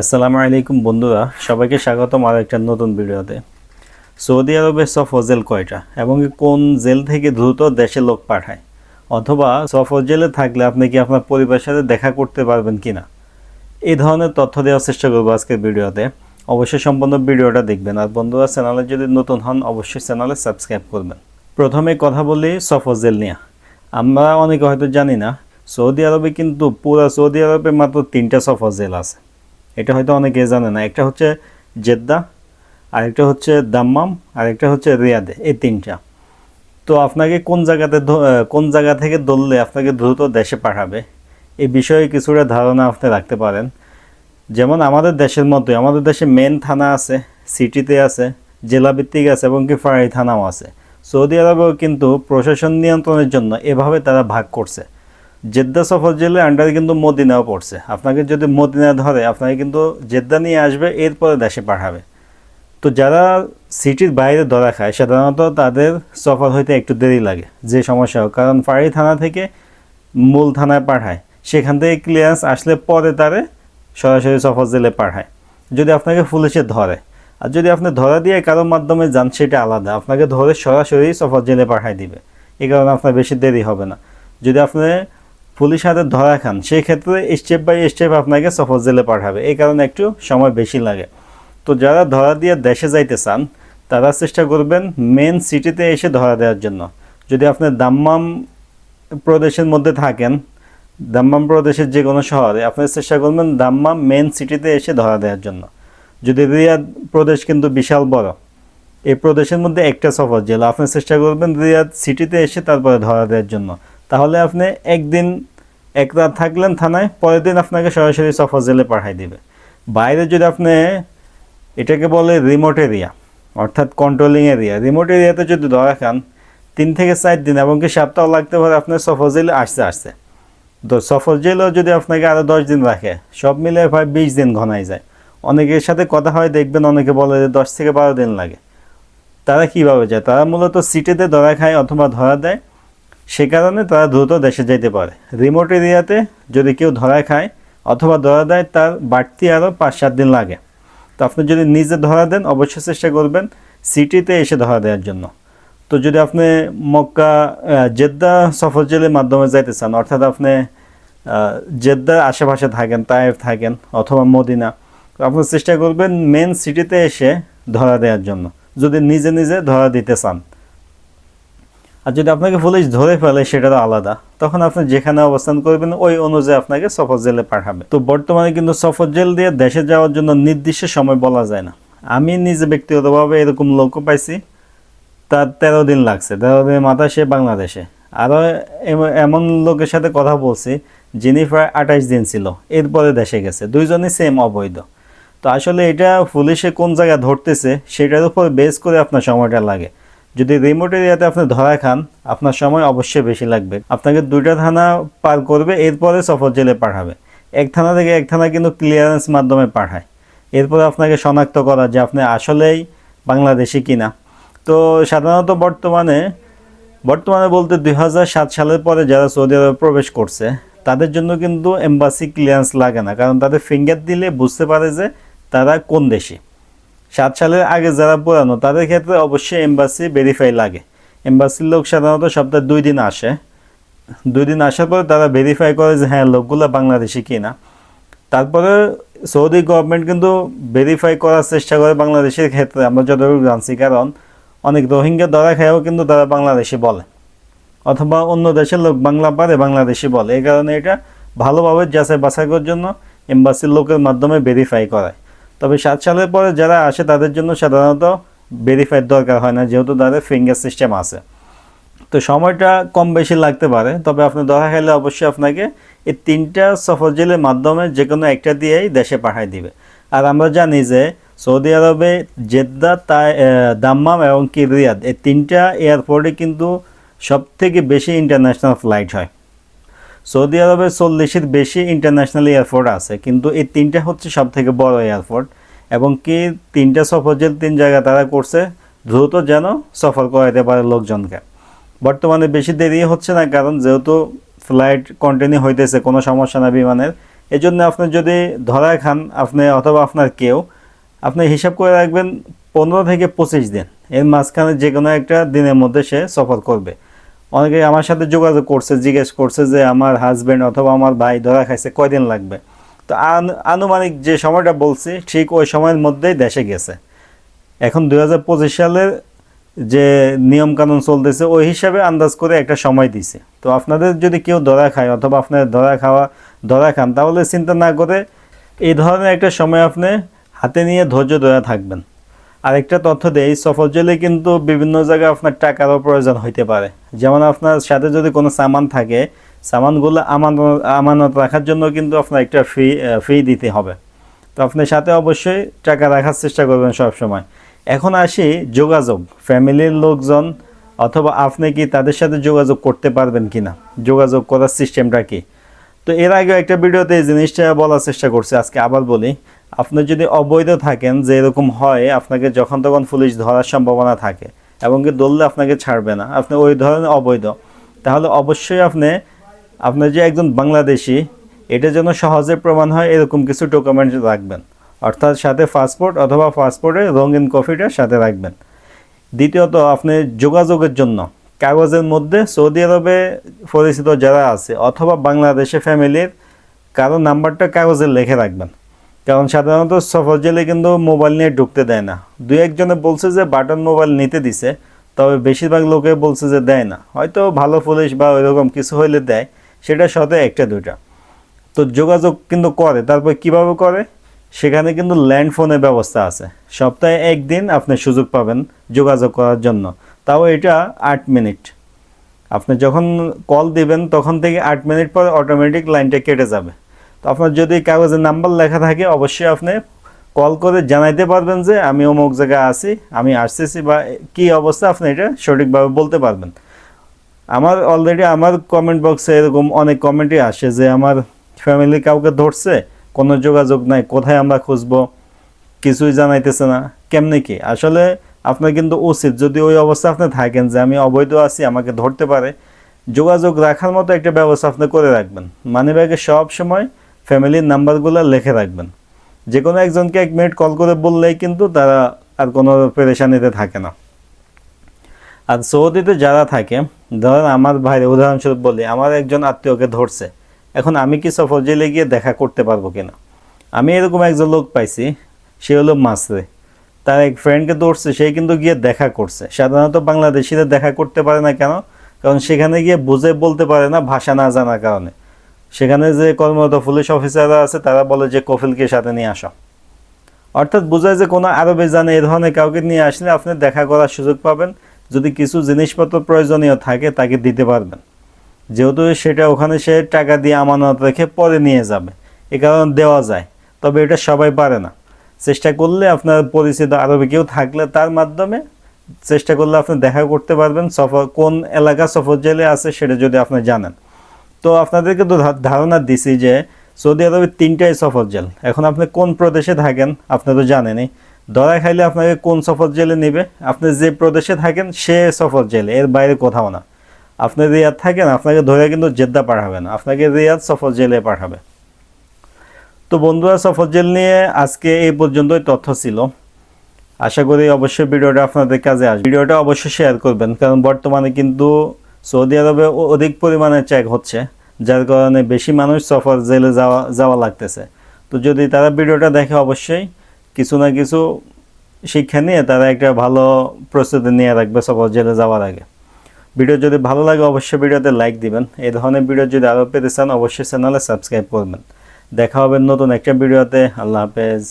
আসসালামু আলাইকুম বন্ধুরা, সবাইকে স্বাগতম আর একটা নতুন ভিডিওতে। সৌদি আরবে সফর জেল কয়টা এবং কোন জেল থেকে দ্রুত দেশে লোক পাঠায়? অথবা সফর জেলে থাকলে আপনি কি আপনার পরিবারের সাথে দেখা করতে পারবেন কিনা? এই ধরনের তথ্য দেওয়ার চেষ্টা করব আজকের ভিডিওতে। অবশ্যই সম্পূর্ণ ভিডিওটা দেখবেন। আর বন্ধুরা, চ্যানেলে যদি নতুন হন, অবশ্যই চ্যানেলে সাবস্ক্রাইব করবেন। প্রথমে কথা বলি সফর জেল নিয়ে। আমরা অনেকে হয়তো জানি না, সৌদি আরবে কিন্তু পুরো সৌদি আরবে মাত্র তিনটা সফর জেল আছে। এটা হয়তো অনেকে জানে না। একটা হচ্ছে জেদ্দা, আরেকটা হচ্ছে দাম্মাম, আরেকটা হচ্ছে রিয়াদে, এই তিনটা। তো আপনাকে কোন জায়গাতে কোন জায়গা থেকে ধরলে আপনাকে দ্রুত দেশে পাঠাবে? এই বিষয়ে কিছুটা ধারণা আপনি রাখতে পারেন। যেমন আমাদের দেশের মতোই, আমাদের দেশে মেন থানা আছে সিটিতে আছে, জেলাভিত্তিক আছে, এবং কি ফাঁড়ি থানাও আছে। সৌদি আরবেও কিন্তু প্রশাসন নিয়ন্ত্রণের জন্য এভাবে তারা ভাগ করছে। জেদ্দা সফর জেলের আন্ডারে কিন্তু মদিনাও পড়ছে। আপনাকে যদি মদিনা ধরে, আপনাকে কিন্তু জেদ্দা নিয়ে আসবে, এরপরে দেশে পাঠাবে। তো যারা সিটির বাইরে ধরা খায়, সাধারণত তাদের সফর হইতে একটু দেরি লাগে, যে সমস্যা হোক। কারণ ফাঁড়ি থানা থেকে মূল থানায় পাঠায়। সেখান থেকে ক্লিয়ারেন্স আসলে পরে তারে সরাসরি সফর জেলে পাঠায়। যদি আপনাকে পুলিশে ধরে। আর যদি আপনি ধরা দিয়ে কারোর মাধ্যমে যান, সেটা আলাদা। আপনাকে ধরে সরাসরি সফর জেলে পাঠায় দিবে। এই কারণে আপনার বেশি দেরি হবে না। যদি আপনি পুলিশ হাতে ধরা খান সেই ক্ষেত্রে স্টেপ বাই স্টেপ আপনাকে সফর জেলে পাঠাবে। এই কারণে একটু সময় বেশি লাগে। তো যারা ধরা দিয়ে দেশে যাইতে চান, তারা চেষ্টা করবেন মেন সিটিতে এসে ধরা দেওয়ার জন্য। যদি আপনি দাম্মাম প্রদেশের মধ্যে থাকেন, দাম্মাম প্রদেশের যে কোনো শহরে, আপনি চেষ্টা করবেন দাম্মাম মেন সিটিতে এসে ধরা দেওয়ার জন্য। যদি রিয়াদ প্রদেশ কিন্তু বিশাল বড়, এই প্রদেশের মধ্যে একটা সফর জেলা, আপনি চেষ্টা করবেন রিয়াদ সিটিতে এসে তারপরে ধরা দেওয়ার জন্য। তাহলে আপনি একদিন এক রাত থাকলেন থানায়, পরের দিন আপনাকে সরাসরি সফর জেলে পাঠাই দিবে। বাইরে যদি আপনি এটাকে বলে রিমোট এরিয়া অর্থাৎ কন্ট্রোলিং এরিয়া রিমোট এরিয়াতে যদি ধরা খান, তিন থেকে চার দিন এবং কি সপ্তাহ লাগতে পারে আপনার সফর জেলে আসতে আসতে। তো সফর জেলেও যদি আপনাকে আরও দশ দিন রাখে, সব মিলে প্রায় বিশ দিন ঘনাই যায়। অনেকের সাথে কথা হয়, দেখবেন অনেকে বলে যে দশ থেকে বারো দিন লাগে। তারা কীভাবে যায়? তারা মূলত সিটিতে ধরা খায় অথবা ধরা দেয়। সে কারণে তারা দ্রুত দেশে যেতে পারে। রিমোট এরিয়াতে যদি কেউ ধরা খায় অথবা ধরা দেয়, তার বাড়তি আরও পাঁচ সাত দিন লাগে। তো আপনি যদি নিজে ধরা দেন, অবশ্যই চেষ্টা করবেন সিটিতে এসে ধরা দেওয়ার জন্য। তো যদি আপনি মক্কা জেদ্দা সফর জেলের মাধ্যমে যাইতে চান, অর্থাৎ আপনি জেদ্দার আশেপাশে থাকেন, তায়েফ থাকেন অথবা মদিনা আপনি চেষ্টা করবেন মেন সিটিতে এসে ধরা দেওয়ার জন্য। যদি নিজে নিজে ধরা দিতে চান। আর যদি আপনাকে পুলিশ ধরে ফেলে, সেটা তো আলাদা। তখন আপনি যেখানে অবস্থান করবেন, ওই অনুযায়ী আপনাকে সফর জেলে পাঠাবে। তো বর্তমানে কিন্তু সফর জেল দিয়ে দেশে যাওয়ার জন্য নির্দিষ্ট সময় বলা যায় না। আমি নিজে ব্যক্তিগতভাবে এরকম লোকও পাইছি। তার তেরো দিন লাগছে। তেরো দিনের মাথায় সে বাংলাদেশে। আরও এম- এমন লোকের সাথে কথা বলছি, যিনি প্রায় আঠাইশ দিন ছিল। এরপরে দেশে গেছে। দুইজনই সেম অবৈধ। তো আসলে এটা পুলিশে কোন জায়গায় ধরতেছে, সেটার উপর বেস করে আপনার সময়টা লাগে। যদি রিমোট এরিয়াতে আপনি ধরা খান, আপনার সময় অবশ্যই বেশি লাগবে। আপনাকে দুইটা থানা পার করবে, এরপরে সফর জেলে পাঠাবে। এক থানা থেকে এক থানা কিন্তু ক্লিয়ারেন্স মাধ্যমে পাঠায়। এরপরে আপনাকে শনাক্ত করা যে আপনি আসলেই বাংলাদেশি কিনা। তো সাধারণত বর্তমানে বর্তমানে বলতে দুই সালের পরে যারা সৌদি আরবে প্রবেশ করছে, তাদের জন্য কিন্তু এম্বাসি ক্লিয়ারেন্স লাগে না। কারণ তাদের ফিঙ্গার দিলে বুঝতে পারে যে তারা কোন দেশি। সাত সালের আগে যারা পুরানো তাদের ক্ষেত্রে অবশ্যই এম্বাসি ভেরিফাই লাগে। এম্বাসির লোক সাধারণত সপ্তাহে দুই দিন আসে। দুই দিন আসার পরে তারা ভেরিফাই করে যে হ্যাঁ লোকগুলো বাংলাদেশি কিনা। তারপরে সৌদি গভর্নমেন্ট কিন্তু ভেরিফাই করার চেষ্টা করে বাংলাদেশের ক্ষেত্রে। আমরা যতটুকু জানছি, কারণ অনেক রোহিঙ্গা ধরা খায়ও কিন্তু তারা বাংলাদেশি বলে। অথবা অন্য দেশের লোক বাংলা পারে, বাংলাদেশি বলে। এই কারণে এটা ভালোভাবে যাচাই বাছাই করার জন্য এম্বাসির লোকের মাধ্যমে ভেরিফাই করায়। তবে সাত সালের পরে যারা আসে, তাদের জন্য সাধারণত ভেরিফাইড দরকার হয় না, যেহেতু তাদের ফিঙ্গার সিস্টেম আছে। তো সময়টা কম বেশি লাগতে পারে, তবে আপনি ধরা খেলে অবশ্যই আপনাকে এই তিনটা সফর জেলের মাধ্যমে যে কোনো একটা দিয়েই দেশে পাঠাই দিবে। আর আমরা জানি যে সৌদি আরবে জেদ্দা, তাই দাম্মাম এবং কি রিয়াদ এই তিনটা এয়ারপোর্টে কিন্তু সব থেকে বেশি ইন্টারন্যাশনাল ফ্লাইট হয়। সৌদি আরবে চল্লিশের বেশি ইন্টারন্যাশনাল এয়ারপোর্ট আছে, কিন্তু এই তিনটা হচ্ছে সব থেকে বড় এয়ারপোর্ট এবং কি তিনটা সফর জেল তিন জায়গা তারা করছে, দ্রুত যেন সফর করাইতে পারে লোকজনকে। বর্তমানে বেশি দেরি হচ্ছে না, কারণ যেহেতু ফ্লাইট কন্টিনিউ হইতেছে, কোনো সমস্যা না বিমানের। এই জন্য আপনি যদি ধরা খান, আপনি অথবা আপনার কেউ, আপনি হিসাব করে রাখবেন পনেরো থেকে পঁচিশ দিন। এর মাঝখানে যে কোনো একটা দিনের মধ্যে সে সফর করবে। অনেকে আমার সাথে যোগাযোগ করছে, জিজ্ঞেস করছে যে আমার হাজব্যান্ড অথবা আমার ভাই ধরা খাইছে, কয়দিন লাগবে? তো আন- আনুমানিক যে সময়টা বলছি, ঠিক ওই সময়ের মধ্যেই দেশে গেছে। এখন দু হাজার পঁচিশ সালের যে নিয়মকানুন চলতেছে, ওই হিসাবে আন্দাজ করে একটা সময় দিছে। তো আপনাদের যদি কেউ ধরা খায় অথবা আপনার ধরা খাওয়া, ধরা খান, তাহলে চিন্তা না করে এই ধরনের একটা সময় আপনি হাতে নিয়ে ধৈর্য ধরে থাকবেন। আরেকটা তথ্য দেই সফর জেলে কিন্তু বিভিন্ন জায়গায় আপনার টাকারও প্রয়োজন হইতে পারে। যেমন আপনার সাথে যদি কোনো সামান থাকে, সামানগুলো আমানত আমানত রাখার জন্য কিন্তু আপনার একটা ফি ফি দিতে হবে। তো আপনার সাথে অবশ্যই টাকা রাখার চেষ্টা করবেন সব সময় এখন আসি যোগাযোগ, ফ্যামিলির লোকজন অথবা আপনি কি তাদের সাথে যোগাযোগ করতে পারবেন কি না যোগাযোগ করার সিস্টেমটা কি? তো এর আগে একটা ভিডিওতে এই জিনিসটা বলার চেষ্টা করছি, আজকে আবার বলি। আপনি যদি অবৈধ থাকেন, যে এরকম হয়, আপনাকে যখন তখন পুলিশ ধরার সম্ভাবনা থাকে এবং কি ধরলে আপনাকে ছাড়বে না। আপনি ওই ধরনের অবৈধ। তাহলে অবশ্যই আপনি আপনার যে একজন বাংলাদেশি, এটা যেন সহজে প্রমাণ হয়, এরকম কিছু ডকুমেন্ট রাখবেন। অর্থাৎ সাথে পাসপোর্ট অথবা পাসপোর্টে রঙিন কপিটা সাথে রাখবেন। দ্বিতীয়ত, আপনি যোগাযোগের জন্য, কাগজের মধ্যে সৌদি আরবে পরিচিত যারা আছে অথবা বাংলাদেশে ফ্যামিলির কারও নাম্বারটা কাগজে লিখে রাখবেন। কারণ সাধারণত সফর জেলে কিন্তু মোবাইল নিয়ে ঢুকতে দেয় না। দুই একজনে বলছে যে বাটন মোবাইল নিতে দিছে, তবে বেশিরভাগ লোকে বলছে যে দেয় না। হয়তো ভালো পুলিশ বা ওইরকম কিছু হইলে দেয় সেটা সাথে একটা দুইটা। তো যোগাযোগ কিন্তু করে, তারপর কীভাবে করে? সেখানে কিন্তু ল্যান্ড ফোনের ব্যবস্থা আছে। সপ্তাহে একদিন আপনি সুযোগ পাবেন যোগাযোগ করার জন্য। তাও এটা আট মিনিট। আপনি যখন কল দিবেন, তখন থেকে আট মিনিট পর অটোমেটিক লাইনটা কেটে যাবে। তো আপনার যদি কাগজের নাম্বার লেখা থাকে, অবশ্যই আপনি কল করে জানাইতে পারবেন যে আমি অমুক জায়গায় আছি, আমি আসতেছি বা কী অবস্থা, আপনি এটা সঠিকভাবে বলতে পারবেন। আমার অলরেডি আমার কমেন্ট বক্সে এরকম অনেক কমেন্টই আসে যে আমার ফ্যামিলি কাউকে ধরছে, কোনো যোগাযোগ নাই, কোথায় আমরা খুঁজবো, কিছুই জানাইতেছে না, কেমনে কি? আসলে আপনার কিন্তু উচিত যদি ওই অবস্থা আপনি থাকেন যে আমি অবৈধ আছি, আমাকে ধরতে পারে, যোগাযোগ রাখার মতো একটা ব্যবস্থা আপনি করে রাখবেন। মানি ব্যাগে সব সময় ফ্যামিলির নাম্বারগুলো লিখে রাখবেন। যে কোনো একজনকে এক মিনিট কল করে বললেই কিন্তু তারা আর কোনো পেরেশানিতে থাকে না। আর সৌদিতে যারা থাকে, ধরেন আমার ভাইয়ের উদাহরণস্বরূপ বলি, আমার একজন আত্মীয়কে ধরছে। এখন আমি কি সফর জেলে গিয়ে দেখা করতে পারব কিনা? আমি এরকম একজন লোক পাইছি, সে হলো মাসরে। তার এক ফ্রেন্ডকে ধরছে, সে কিন্তু গিয়ে দেখা করছে। সাধারণত বাংলাদেশিরা দেখা করতে পারে না কেন? কারণ সেখানে গিয়ে বুঝে বলতে পারে না, ভাষা না জানার কারণে। সেখানে যে কর্মরত পুলিশ অফিসাররা আছে, তারা বলে যে কফিলকে সাথে নিয়ে আসো। অর্থাৎ বোঝায় যে, কোনো আরবে জানে এই ধরনের কাউকে নিয়ে আসলে আপনি দেখা করার সুযোগ পাবেন। যদি কিছু জিনিসপত্র প্রয়োজনীয় থাকে, তাকে দিতে পারবেন। যেহেতু সেটা ওখানে সে টাকা দিয়ে আমানত রেখে পরে নিয়ে যাবে। এ কারণে দেওয়া যায়। তবে এটা সবাই পারে না। চেষ্টা করলে আপনার পরিচিত আরবে কেউ থাকলে তার মাধ্যমে চেষ্টা করলে আপনি দেখা করতে পারবেন। সফর কোন এলাকা সফর জেলে আছে, সেটা যদি আপনি জানেন। তো আপনাদেরকে তো ধারণা দিছি যে সৌদি আরবে তিনটাই সফর জেল। এখন আপনি কোন প্রদেশে থাকেন, আপনি তো জানেনই। ধরা খাইলে আপনাকে কোন সফর জেলে নেবে? আপনি যে প্রদেশে থাকেন, সে সফর জেলে, এর বাইরে কোথাও না। আপনি রিয়াদ থাকেন, আপনাকে ধরে কিন্তু জেদ্দা পাঠাবে না। আপনাকে রিয়াদ সফর জেলে পাঠাবে। তো বন্ধুরা, সফর জেল নিয়ে আজকে এই পর্যন্তই তথ্য ছিল। আশা করি অবশ্যই ভিডিওটা আপনাদের কাজে আসবে। ভিডিওটা অবশ্যই শেয়ার করবেন, কারণ বর্তমানে কিন্তু সৌদি আরবে অধিক পরিমাণে চেক হচ্ছে, যার কারণে বেশি মানুষ সফর জেলে যাওয়া যাওয়া লাগতেছে। তো যদি তারা ভিডিওটা দেখে অবশ্যই কিছু না কিছু শিক্ষা নিয়ে তারা একটা ভালো প্রস্তুতি নিয়ে রাখবে সফর জেলে যাওয়ার আগে। ভিডিও যদি ভালো লাগে অবশ্যই ভিডিওতে লাইক দিবেন। এই ধরনের ভিডিও যদি আরও পেতে চান, অবশ্যই চ্যানেলে সাবস্ক্রাইব করবেন। দেখা হবে নতুন একটা ভিডিওতে। আল্লাহ হাফেজ।